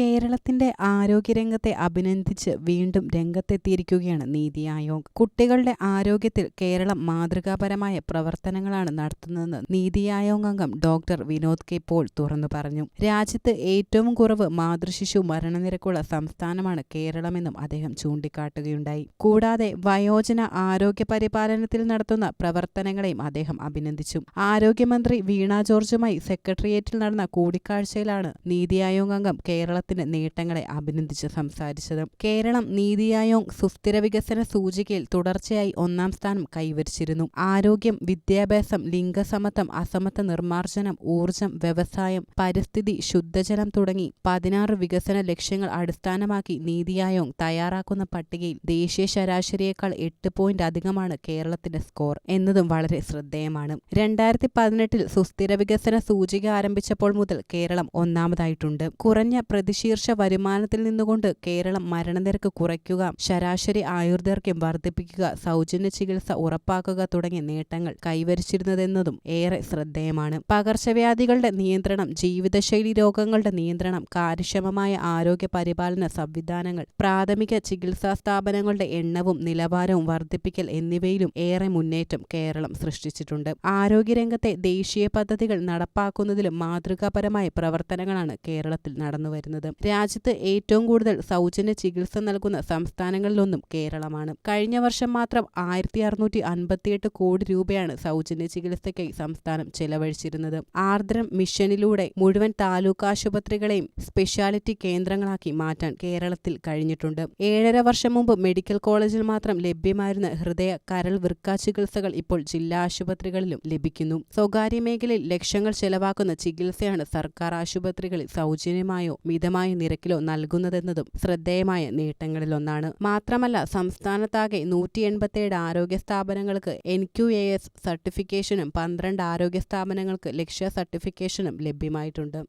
കേരളത്തിന്റെ ആരോഗ്യരംഗത്തെ അഭിനന്ദിച്ച് വീണ്ടും രംഗത്തെത്തിയിരിക്കുകയാണ് നീതി ആയോഗ്. കുട്ടികളുടെ ആരോഗ്യത്തിൽ കേരളം മാതൃകാപരമായ പ്രവർത്തനങ്ങളാണ് നടത്തുന്നതെന്ന് നീതി ആയോഗ് അംഗം ഡോക്ടർ വിനോദ് കെ പോൾ തുറന്നു പറഞ്ഞു. രാജ്യത്ത് ഏറ്റവും കുറവ് മാതൃശിശു മരണനിരക്കുള്ള സംസ്ഥാനമാണ് കേരളമെന്നും അദ്ദേഹം ചൂണ്ടിക്കാട്ടുകയുണ്ടായി. കൂടാതെ വയോജന ആരോഗ്യ പരിപാലനത്തിൽ നടത്തുന്ന പ്രവർത്തനങ്ങളെയും അദ്ദേഹം അഭിനന്ദിച്ചു. ആരോഗ്യമന്ത്രി വീണ ജോർജുമായി സെക്രട്ടേറിയറ്റിൽ നടന്ന കൂടിക്കാഴ്ചയിലാണ് നീതി ആയോഗ് അംഗം കേരളത്തിന്റെ നേട്ടങ്ങളെ അഭിനന്ദിച്ച് സംസാരിച്ചത് കേരളം നീതി ആയോഗ് സുസ്ഥിര വികസന സൂചികയിൽ തുടർച്ചയായി ഒന്നാം സ്ഥാനം കൈവരിച്ചിരുന്നു. ആരോഗ്യം വിദ്യാഭ്യാസം ലിംഗസമത്വം അസമത്വ നിർമ്മാർജനം ഊർജം വ്യവസായം പരിസ്ഥിതി ശുദ്ധജലം തുടങ്ങി പതിനാറ് വികസന ലക്ഷ്യങ്ങൾ അടിസ്ഥാനമാക്കി നീതി ആയോഗ് തയ്യാറാക്കുന്ന പട്ടികയിൽ ദേശീയ ശരാശരിയേക്കാൾ എട്ട് പോയിന്റ് അധികമാണ് കേരളത്തിന്റെ സ്കോർ എന്നതും വളരെ ശ്രദ്ധേയമാണ്. രണ്ടായിരത്തി പതിനെട്ടിൽ സുസ്ഥിര വികസന സൂചിക ആരംഭിച്ചപ്പോൾ മുതൽ കേരളം ഒന്നാമതായിട്ടുണ്ട്. കുറഞ്ഞ പ്രതിശീർഷ വരുമാനത്തിൽ നിന്നുകൊണ്ട് കേരളം മരണനിരക്ക് കുറയ്ക്കുക ശരാശരി ആയുർദൈർഘ്യം വർദ്ധിപ്പിക്കുക സൗജന്യ ചികിത്സ ഉറപ്പാക്കുക തുടങ്ങിയ നേട്ടങ്ങൾ കൈവരിച്ചിരുന്നതെന്നതും ഏറെ ശ്രദ്ധേയമാണ്. പകർച്ചവ്യാധികളുടെ നിയന്ത്രണം ജീവിതശൈലി രോഗങ്ങളുടെ നിയന്ത്രണം കാര്യക്ഷമമായ ആരോഗ്യ പരിപാലന സംവിധാനങ്ങൾ പ്രാഥമിക ചികിത്സാ സ്ഥാപനങ്ങളുടെ എണ്ണവും നിലവാരവും വർദ്ധിപ്പിക്കൽ എന്നിവയിലും ഏറെ മുന്നേറ്റം കേരളം സൃഷ്ടിച്ചിട്ടുണ്ട്. ആരോഗ്യരംഗത്തെ ദേശീയ പദ്ധതികൾ നടപ്പാക്കുന്നതിലും മാതൃകാപരമായ പ്രവർത്തനങ്ങളാണ് കേരളത്തിൽ നടന്നുവരുന്നത്. രാജ്യത്ത് ഏറ്റവും കൂടുതൽ സൗജന്യ ചികിത്സ നൽകുന്ന സംസ്ഥാനങ്ങളിലൊന്നും കേരളമാണ്. കഴിഞ്ഞ വർഷം മാത്രം ആയിരത്തി അറുന്നൂറ്റി അൻപത്തിയെട്ട് കോടി രൂപയാണ് സൗജന്യ ചികിത്സയ്ക്കായി സംസ്ഥാനം ചെലവഴിച്ചിരുന്നത്. ആർദ്രം മിഷനിലൂടെ മുഴുവൻ താലൂക്ക് ആശുപത്രികളെയും സ്പെഷ്യാലിറ്റി കേന്ദ്രങ്ങളാക്കി മാറ്റാൻ കേരളത്തിൽ കഴിഞ്ഞിട്ടുണ്ട്. ഏഴര വർഷം മുമ്പ് മെഡിക്കൽ കോളേജിൽ മാത്രം ലഭ്യമായിരുന്ന ഹൃദയ കരൾ വൃക്ക ചികിത്സകൾ ഇപ്പോൾ ജില്ലാ ആശുപത്രികളിലും ലഭിക്കുന്നു. സ്വകാര്യ മേഖലയിൽ ലക്ഷങ്ങൾ ചെലവാക്കുന്ന ചികിത്സയാണ് സർക്കാർ ആശുപത്രികളിൽ സൗജന്യമായോ മിതമായ നിരക്കിലോ നൽകുന്നതെന്നതും ശ്രദ്ധേയമായ നേട്ടങ്ങളിലൊന്നാണ്. മാത്രമല്ല സംസ്ഥാനത്താകെ നൂറ്റി എൺപത്തിയേഴ് ആരോഗ്യ സ്ഥാപനങ്ങൾക്ക് എൻ ക്യു എ എസ് സർട്ടിഫിക്കേഷനും പന്ത്രണ്ട് ആരോഗ്യ സ്ഥാപനങ്ങൾക്ക് ലക്ഷ്യ സർട്ടിഫിക്കേഷനും ലഭ്യമായിട്ടുണ്ട്.